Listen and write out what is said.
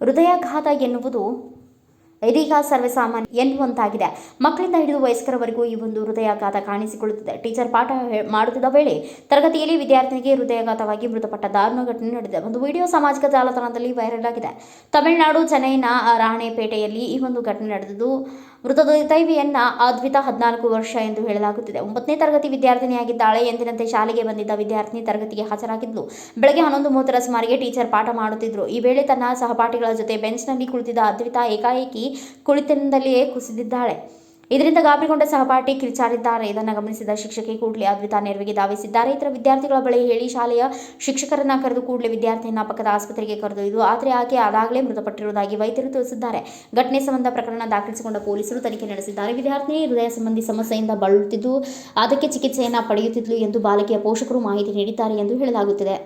ಹೃದಯಾಘಾತ ಎನ್ನುವುದು ಇದೀಗ ಸರ್ವೇಸಾಮಾನ್ಯ ಎನ್ನುವಂತಾಗಿದೆ. ಮಕ್ಕಳಿಂದ ಹಿಡಿದು ವಯಸ್ಕರವರೆಗೂ ಈ ಒಂದು ಹೃದಯಾಘಾತ ಕಾಣಿಸಿಕೊಳ್ಳುತ್ತಿದೆ. ಟೀಚರ್ ಪಾಠ ಮಾಡುತ್ತಿದ್ದ ವೇಳೆ ತರಗತಿಯಲ್ಲಿ ವಿದ್ಯಾರ್ಥಿನಿಗೆ ಹೃದಯಾಘಾತವಾಗಿ ಮೃತಪಟ್ಟ ದಾರುಣ ಘಟನೆ ನಡೆದಿದೆ. ಒಂದು ವಿಡಿಯೋ ಸಾಮಾಜಿಕ ಜಾಲತಾಣದಲ್ಲಿ ವೈರಲ್ ಆಗಿದೆ. ತಮಿಳುನಾಡು ಚೆನ್ನೈನ ರಾಣೆಪೇಟೆಯಲ್ಲಿ ಈ ಒಂದು ಘಟನೆ ನಡೆದಿದ್ದು ಮೃತದೈವಿಯನ್ನ ಅದ್ವಿತ ಹದಿನಾಲ್ಕು ವರ್ಷ ಎಂದು ಹೇಳಲಾಗುತ್ತಿದೆ. ಒಂಬತ್ತನೇ ತರಗತಿ ವಿದ್ಯಾರ್ಥಿನಿಯಾಗಿದ್ದಾಳೆ. ಎಂದಿನಂತೆ ಶಾಲೆಗೆ ಬಂದಿದ್ದ ವಿದ್ಯಾರ್ಥಿನಿ ತರಗತಿಗೆ ಹಾಜರಾಗಿದ್ದು ಬೆಳಗ್ಗೆ ಹನ್ನೊಂದು ಮೂವತ್ತರ ಸುಮಾರಿಗೆ ಟೀಚರ್ ಪಾಠ ಮಾಡುತ್ತಿದ್ದರು ಈ ವೇಳೆ ತನ್ನ ಸಹಪಾಠಿಗಳ ಜೊತೆ ಬೆಂಚ್ನಲ್ಲಿ ಕುಳಿತಿದ್ದ ಅದ್ವಿತಾ ಏಕಾಏಕಿ ಕುಳಿತಿನಿಂದಲೇ ಕುಸಿದಿದ್ದಾಳೆ. ಇದರಿಂದ ಗಾಬರಿಗೊಂಡ ಸಹಪಾಠಿ ಕಿರಿಚಾರಿದ್ದಾರೆ. ಇದನ್ನು ಗಮನಿಸಿದ ಶಿಕ್ಷಕಿ ಕೂಡಲೇ ಅದ್ವಿತಾ ನೆರವಿಗೆ ಧಾವಿಸಿದ್ದಾರೆ. ಇತರ ವಿದ್ಯಾರ್ಥಿಗಳ ಬಳಿ ಹೇಳಿ ಶಾಲೆಯ ಶಿಕ್ಷಕರನ್ನ ಕರೆದು ಕೂಡಲೇ ವಿದ್ಯಾರ್ಥಿಯನ್ನ ಪಕ್ಕದ ಆಸ್ಪತ್ರೆಗೆ ಕರೆದೊಯ್ದು, ಆದರೆ ಆಕೆ ಆದಾಗಲೇ ಮೃತಪಟ್ಟಿರುವುದಾಗಿ ವೈದ್ಯರು ತಿಳಿಸಿದ್ದಾರೆ. ಘಟನೆ ಸಂಬಂಧ ಪ್ರಕರಣ ದಾಖಲಿಸಿಕೊಂಡ ಪೊಲೀಸರು ತನಿಖೆ ನಡೆಸಿದ್ದಾರೆ. ವಿದ್ಯಾರ್ಥಿನಿ ಹೃದಯ ಸಂಬಂಧಿ ಸಮಸ್ಯೆಯಿಂದ ಬಳಲುತ್ತಿದ್ದು, ಅದಕ್ಕೆ ಚಿಕಿತ್ಸೆಯನ್ನ ಪಡೆಯುತ್ತಿದ್ಲು ಎಂದು ಬಾಲಕಿಯ ಪೋಷಕರು ಮಾಹಿತಿ ನೀಡಿದ್ದಾರೆ ಎಂದು ಹೇಳಲಾಗುತ್ತಿದೆ.